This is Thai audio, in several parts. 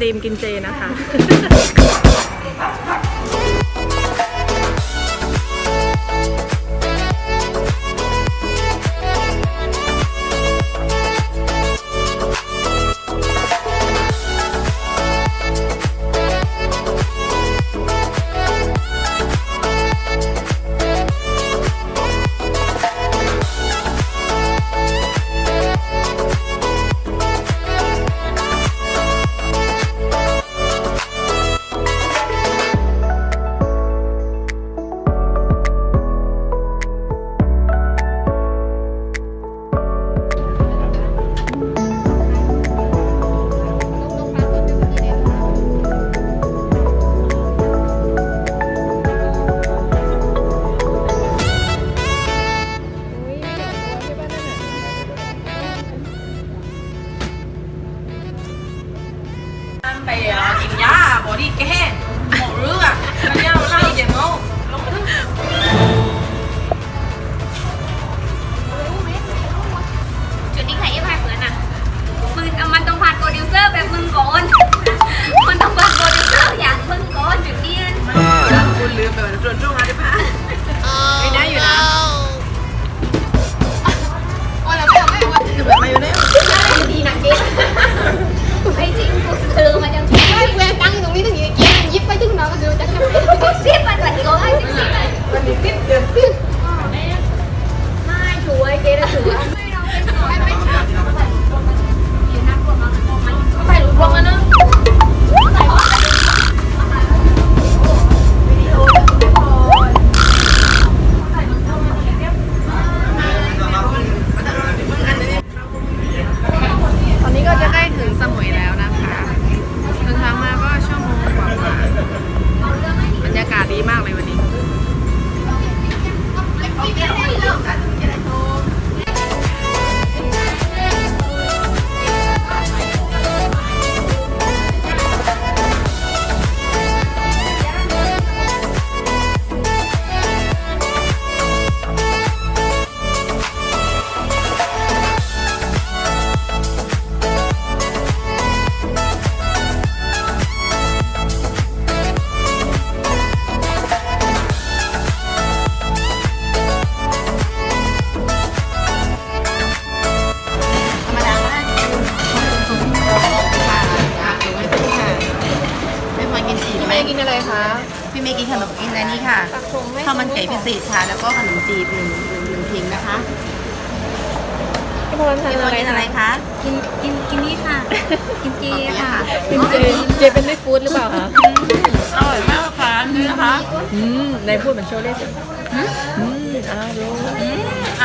ติมกินเจนะคะ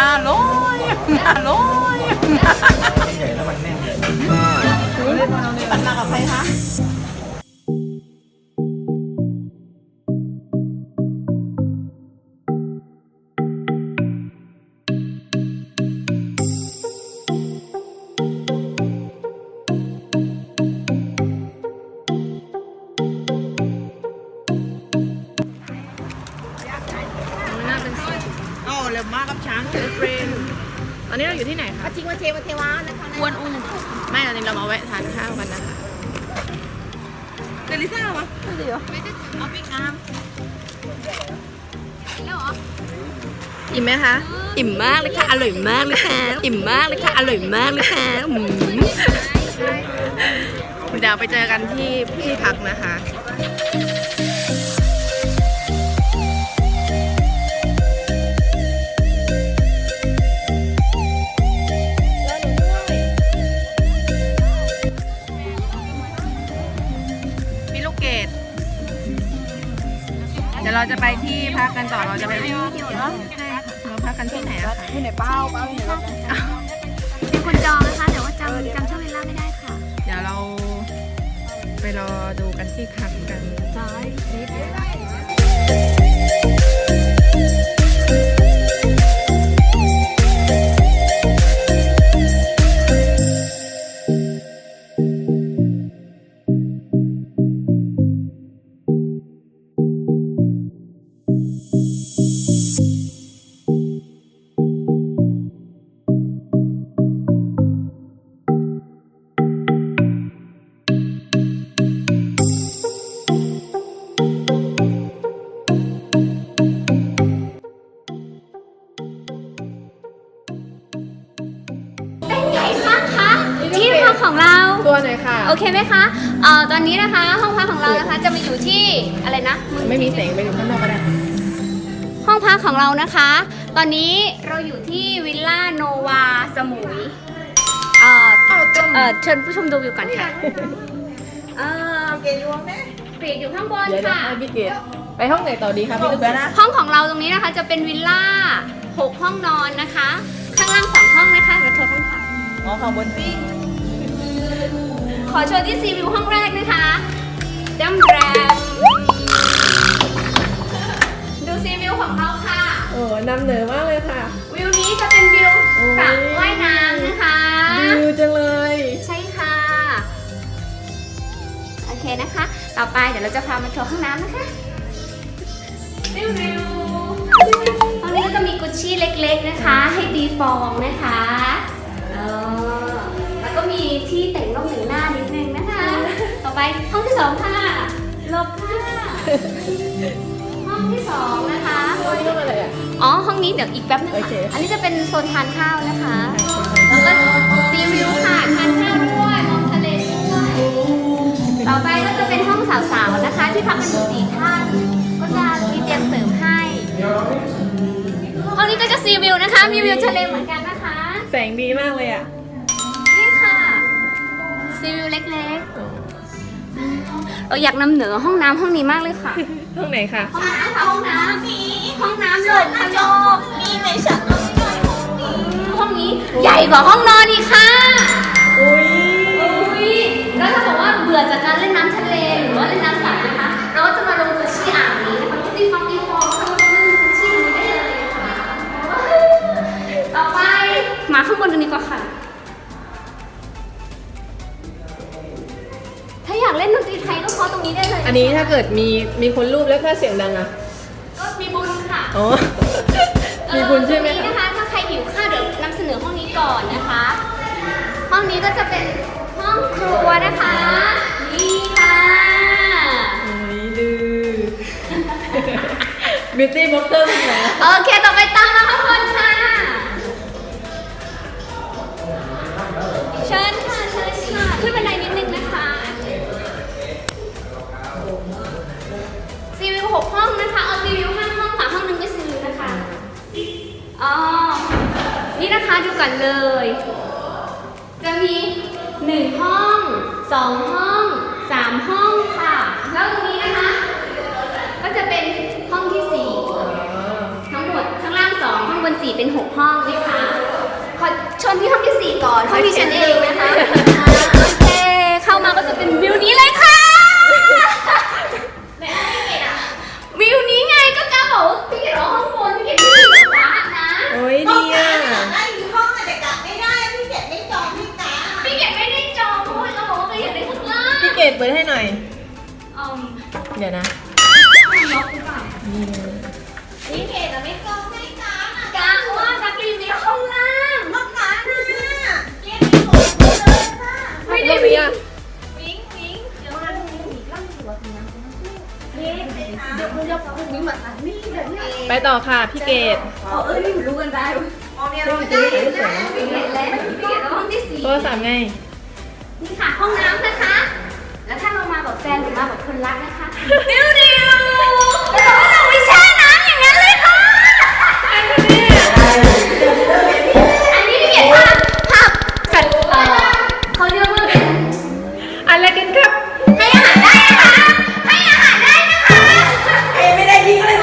อร่อยอร่อยใหญ่แล้วมันแน่นเลยเล่นรยหนักกับใครคะ มากเลยค่ะ อร่อยมากเลยค่ะ อิ่มมากเลยค่ะ อร่อยมากเลยค่ะอืมเดี๋ยวไปเจอกันที่ที่พักนะคะ มีลูกเกด เดี๋ยวเราจะไปที่พักกันต่อ เราจะไปที่ันที่ไหนอะคะที่ไหนเป้าเป้าที่ไหนเป็นคนจองนะคะ แต่ว่าจำจำชื่อเวลาไม่ได้ค่ะ เดี๋ยวเราไปรอดูกันที่คันกันจ้อย เรานะคะ ตอนนี้เราอยู่ที่วิลล่าโนวาสมุยเอ่อเอ่อเชิญผู้ชมดูวิวก่อนค่ะเอ่อเปียกอยู่ข้างบนเดี๋ยวนะค่ะ ให้พี่เกดไปห้องไหนต่อดีคะพี่ลูกเสือนะ ห้องของเราตรงนี้นะคะจะเป็นวิลล่าหกห้องนอนนะคะ ข้างล่างสองห้องนะคะเราโทรข้างค่ะ อ๋อของบนซี่ขอโชว์ที่ซีวิวห้องแรกนะคะดัมแรมดูซีวิวของเราค่ะ โอ้นำเหนือมากเลยค่ะ วิวนี้จะเป็นวิวโอ้ยสระว่ายน้ำนะคะดูจังเลย ใช่ค่ะ โอเคนะคะ ต่อไปเดี๋ยวเราจะพามาโชว์ห้องน้ำนะคะวิววิวห้องนี้ก็จะมีกุชชี่เล็กๆนะคะ ให้ตีฟองนะคะเออแล้วก็มีที่แต่งนงแต่งหน้านิดนึงนะคะ ต่อไปห้องที่สองค่ะหลบค่ะห้ องที่สองนะคะห้องนี้ห้องอะไรอะ อ๋อ ห้องนี้เดี๋ยวอีกแป๊บนึงโอค่ะเคอันนี้จะเป็นโซนทานข้าวนะคะ แล้วก็รีวิวค่ะทานข้าวด้วยมองทะเลด้วยต่อไปก็จะเป็นห้องสาวๆนะคะ ที่พักกันอยู่สี่ท่านก็จะมีเตียงเสริมให้ห้องนี้ก็จะซีวิวนะคะ มีวิวทะเลเหมือนกันนะคะ แสงดีมากเลยอะ นี่ค่ะซีวิวเล็กๆ เราอยากนำเหนือห้องน้ำห้องนี้มากเลยค่ะ ห้องไหนคะห้องน้ำค่ะห้องน้ำห้องน้ำหลบค่ะหลบมีในฉันห้องนี้ใหญ่กว่าห้องนอนอีกค่ะ มีมีคนรูปแล้วถ้าเสียงดังอะ ก็มีบุญค่ะอ๋อ มีบุญใช่ไหม เอ่อตรงนี้คะนะคะ ถ้าใครหิวข้าวเดี๋ยวนำเสนอห้องนี้ก่อนนะคะ ห้องนี้ก็จะเป็นห้องครัวนะคะ นี่ค่ะอุ้ยดื้อบิวตี้บล็อกเกอร์เป็นไงโอเค ดูก่อนเลย จะมีหนึ่งห้องสองห้องสามห้องค่ะ แล้วตรงนี้นะคะ ก็จะเป็นห้องที่สี่ทั้งหมดข้างล่างสองข้างบนสี่เป็นหกห้องนะคะ ขอชมที่ห้องที่สี่ก่อน ห้องที่ฉันเองนะคะ โอเค เข้ามาก็จะเป็นวิวนี้เลยค่ะ กดเปิดให้หน่อย อืมเดี๋ยวนะ ล็อกหรือเปล่านี่เลยพี่เกดอะไม่จองให้กาอะกาว่านักรีวิวข้างล่างห้องน้ำน่ะเกดมีหมดเลยค่ะไม่ได้มีอะวิ้งวิ้งเดี๋ยวนะวิ้งวิ้งล่างหัวถึงน้ำเกดเดี๋ยวคุณจะพูดนี้มาอะนี่เดี๋ยวนี่ไปต่อค่ะพี่เกดอ๋อเอ้ยรู้กันได้มองเนี่ยไม่ได้ไม่ได้พี่เกดแล้วพี่เกดแล้วห้องที่สี่โทรศัพท์ไงนี่ค่ะห้องน้ำนะคะ แล้วถ้าเรามาแบบแฟนหรือมาแบบคนรักนะคะ ดิวดิวแล้วเราก็ลงไปแช่น้ำอย่างนั้นเลยค่ะอันนี้พี่เกียรติภาพภาพสัตว์เอ่อเขาเรียกว่าเป็นอะไรกันครับ ให้อาหารได้นะคะ ให้อาหารได้นะคะ เอ้ไม่ได้ยิงเลย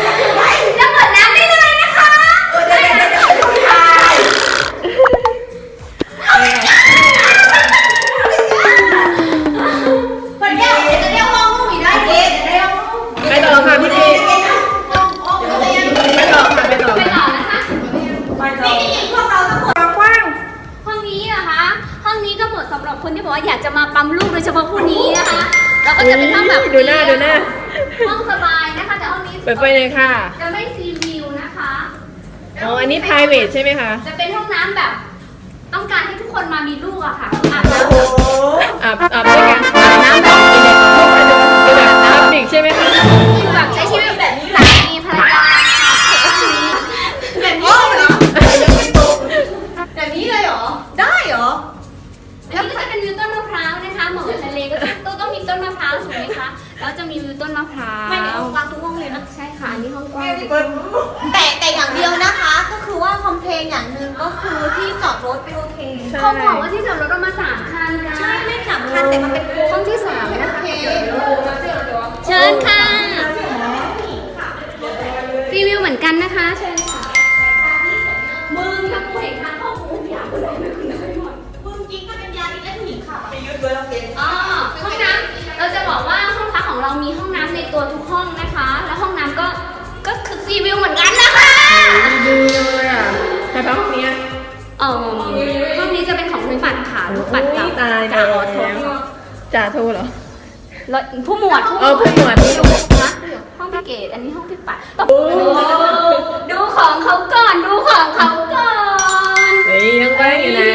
จะมาปั๊มลูกโดยเฉพาะคู่นี้นะคะแล้วก็จะเป็นห้องแบบดูหน้าดูหน้าห้องสบายนะคะแต่ห้องนี้เปิดไฟเลยค่ะ จะไม่ซีวิวนะคะอ๋ออันนี้ private ใช่ไหมคะ จะเป็นห้องน้ำแบบ ต้องการให้ทุกคนมามีลูกอะค่ะอาบน้โอ้โหอาบอาบด้วยกันอาบน้ำแบบ มีห้องน้ำในตัวทุกห้องนะคะ แล้วห้องน้ำก็ก็คือซีวิวเหมือนกันนะคะดูเลยอะใครพักห้องนี้เออห้องนี้จะเป็นของคุณปัดค่ะลูกปัดกับตายจ่าออโทจ่าโทเหรอแล้วผู้หมวดเออผู้หมวดนะห้องพี่เกดอันนี้ห้องพี่ปัดโอ้ดูของเขาก่อนดูของเขาก่อนเฮ้ยยังแรกอยู่นะ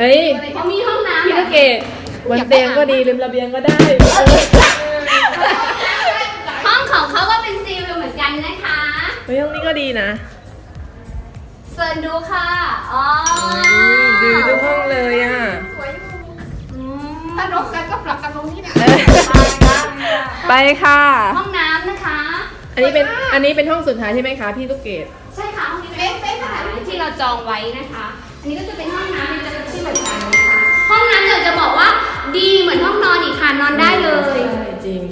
เฮ้ยเขามีห้องน้ำพี่แบลูบกเกด บนเตียงก็ดีริมระเบียงก็ได้ ห้องของเขาก็เป็นซีวิวเหมือนกันนะคะเฮ้ยห้องนี้ก็ดีนะเซิร์นดูค่ะ อ๋อดูทุกห้องเลยอะอืมถ้ารบกันก็ปรับกันตรงนี้นะไปค่ะ ห้องน้ำนะคะ อันนี้เป็น อันนี้เป็นห้องสุดท้ายใช่ไหมคะพี่ลูกเกด ใช่ค่ะห้องนี้เป็นเป็นสถานที่เราจองไว้นะคะ อันนี้ก็จะเป็นห้องน้ำในจะเป็นที่เหมือนกันนะคะ ห้องน้ำเดี๋ยวจะบอกว่าดีเหมือนห้องนอนอีกค่ะนอนได้เลยจริง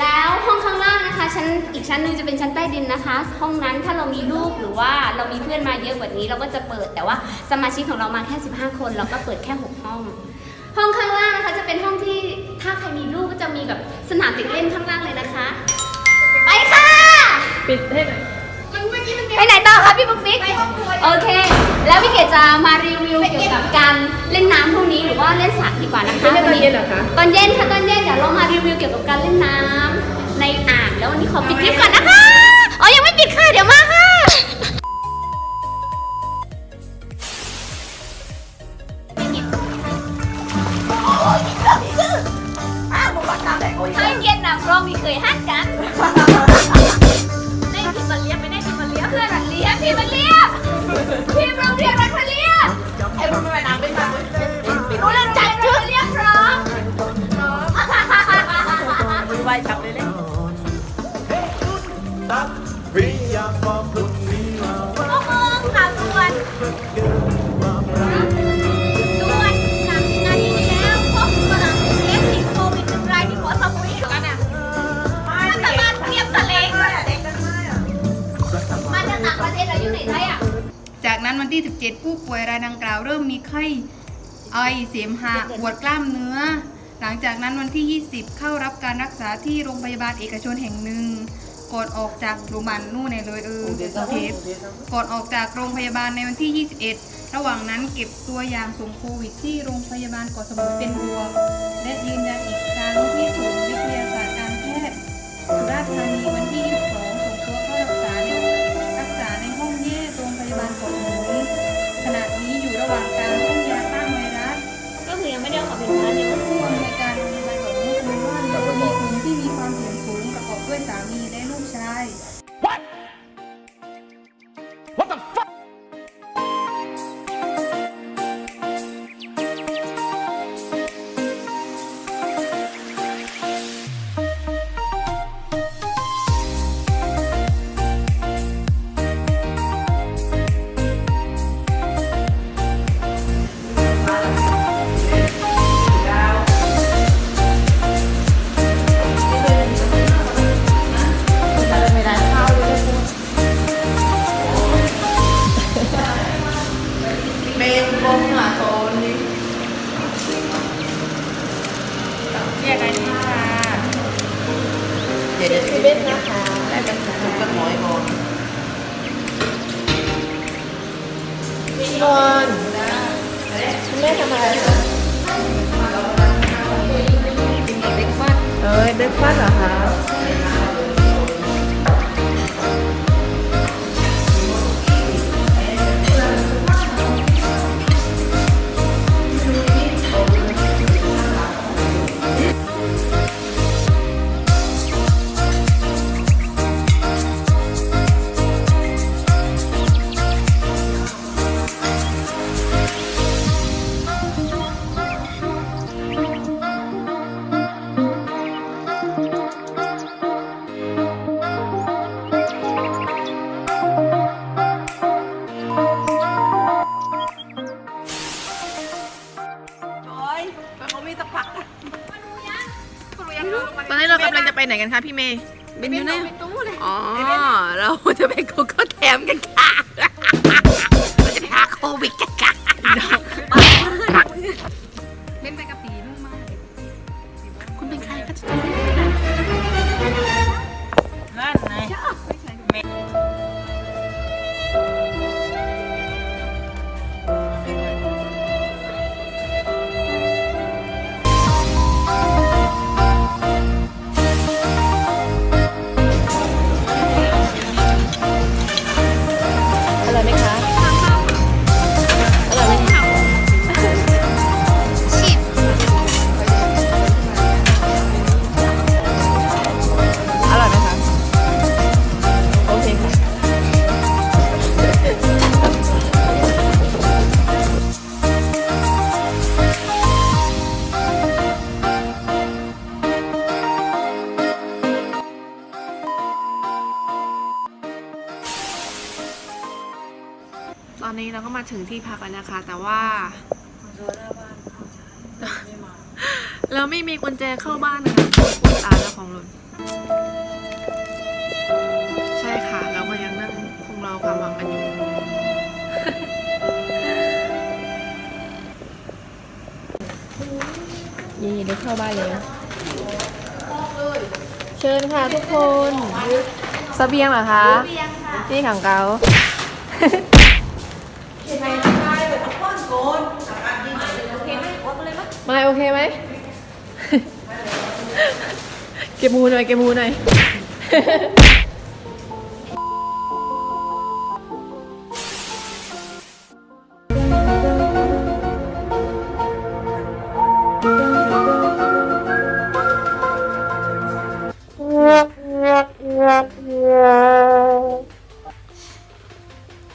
แล้วห้องข้างล่างนะคะชั้นอีกชั้นหนึงจะเป็นชั้นใต้ดินนะคะ ห้องนั้นถ้าเรามีลูกหรือว่าเรามีเพื่อนมาเยอะกว่านี้เราก็จะเปิดแต่ว่าสมาชิกของเรามาแค่ 15 คน เราก็เปิดแค่ 6 ห้อง ห้องข้างล่างนะคะจะเป็นห้องที่ถ้าใครมีลูกก็จะมีแบบสนามเด็กเล่นข้างล่างเลยนะคะ ไปค่ะ ปิดให้หน่อยมันเมื่อกี้มัน ไปไหนต่อคะพี่ปุ๊กปิ๊กไปห้องครัว โอเค แล้วพี่เกดจะมารีวิวเกี่ยวกับการเล่นน้ำพรุ่งนี้หรือว่าเล่นสระดีกว่านะคะไม่ใช่ตอนเย็นเหรอคะตอนเย็นค่ะตอนเย็นเดี๋ยวเรามารีวิวเกี่ยวกับการเล่นน้ำในอ่างแล้ววันนี้ขอปิดคลิปก่อนนะคะ อ๋อยังไม่ปิดค่ะเดี๋ยวมา วันที่ 17 ผู้ป่วยรายดังกล่าวเริ่มมีไข้ไอเสมหะปวดกล้ามเนื้อ หลังจากนั้นวันที่ 20 เข้ารับการรักษาที่โรงพยาบาลเอกชนแห่งหนึ่งก่อนออกจากโรงพยาบาลนู่นเนี่ยเลยเออเทปก่อนออกจากโรงพยาบาลในวันที่ 21 ระหว่างนั้นเก็บตัวอย่างส่งโควิดที่โรงพยาบาลเกาะสมุยเป็นบวกและยืนยันอีกครั้งที่ศูนย์วิทยาศาสตร์การแพทย์สุราษฎร์ธานีวันที่22 สามีและลูกชาย นอนแม่ทำอะไรคะเอ้ยเบรกฟาสต์เหรอคะ คะพี่เมย์เบนอยู่ไหนเป็นตู้เลย อ๋อ เราจะไปโกโก้แถมกันค่ะ ไม่มีกุญแจเข้าบ้านนะคะปวดตาแล้วของหล่นใช่ค่ะเราก็ยังนั่งคงรอความหวังกันอยู่ยี่ได้เข้าบ้านแล้วเชิญค่ะทุกคนสเสบียงเหรอคะนี่ขังเกาไม่โอเคไหม เก็บมูหน่อยเก็บมูหน่อย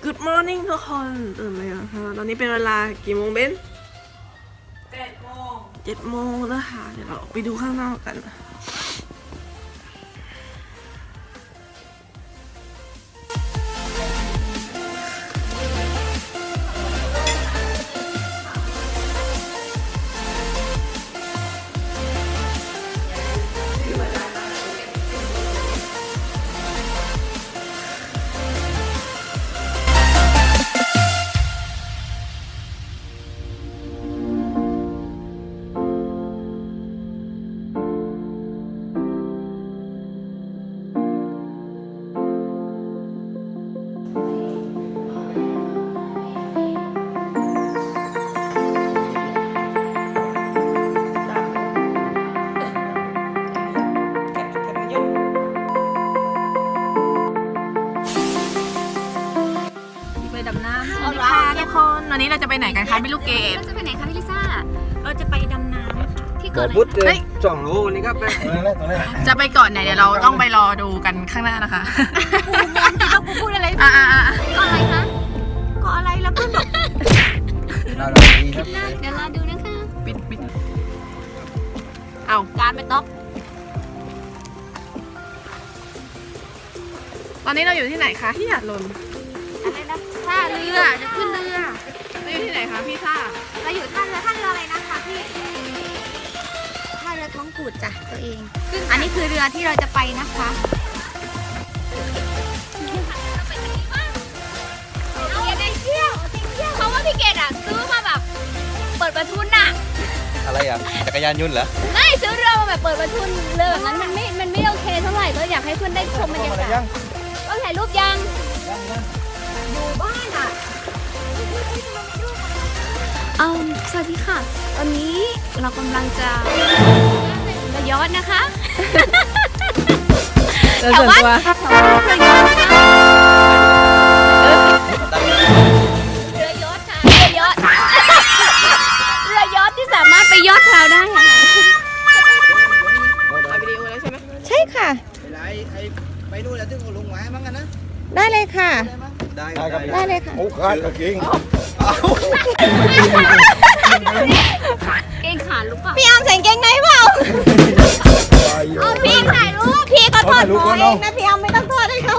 Good morning ทุกคนตื่นเลยนะคะตอนนี้เป็นเวลากี่โมงเบนเจ็ดโมงเจ็ดโมงแล้วค่ะ เดี๋ยวเราออกไปดูข้างนอกกันไป เราจะไปไหนกันคะพี่ลูกเกด เราจะไปไหนคะพี่ลิซ่า เราจะไปดำน้ำค่ะที่บเกิอดกอะไรพุทธเฮ้ยสองโลวันนี้ก็ไปตรงนั้นแหละตรงนั้นแหละจะไปก่อนไหนเดี๋ยวเราต้องไปรอดูกันข้างหน้านะคะ กูพูดอะไรอ่าอ่าอ่าก่อนอะไรคะก็อะไรแล้วเพื่อนบอกเราเราดีครับเดี๋ยวรอดูนะคะปิดปิดเอาการไปต๊อกตอนนี้เราอยู่ที่ไหนคะที่หาดลมอะไรนะท่าเรือจะขึ้นเรือ คะพี่ซ่าเราอยู่ท่าเรือท่าเรืออะไรนะคะพี่ท่าเรือท้องกูดจ้ะตัวเอง อันนี้คือเรือที่เราจะไปนะคะเอาเกดได้เที่ยวเพราะว่าพี่เกดอะซื้อมาแบบเปิดประทุนน่ะ อะไรอะจักรยานยนต์เหรอ ไม่ซื้อเรือมาแบบเปิดประทุนเรือแบบนั้นมันไม่ มันไม่โอเคเท่าไหร่ก็อยากให้เพื่อนได้ชมบรรยากาศต้องถ่ายรูปยัง อยู่บ้านอะเออสวัสดีค่ะตอนนี้เรากำลังจะระยอดนะคะเดินส่วนตัวแถวบ้านระยอดนะคะเรือยอดค่ะเรือยอดเรือยอดที่สามารถไปยอดเราได้ค่ะถ่ายวิดีโอแล้วใช่ไหมใช่ค่ะไปไอ้ไปนู่นแล้วที่เขาลงไว้มั้งกันนะได้เลยค่ะ ได้ครับได้เลยค่ะ โอ้ขาดกระกิ่ง เองขาดหรือเปล่าพี่อามใส่กางเกงในเปล่าเอาพี่ถ่ายรูปพี่ก็ถอดตัวเองนะพี่อามไม่ต้องถอดให้เขา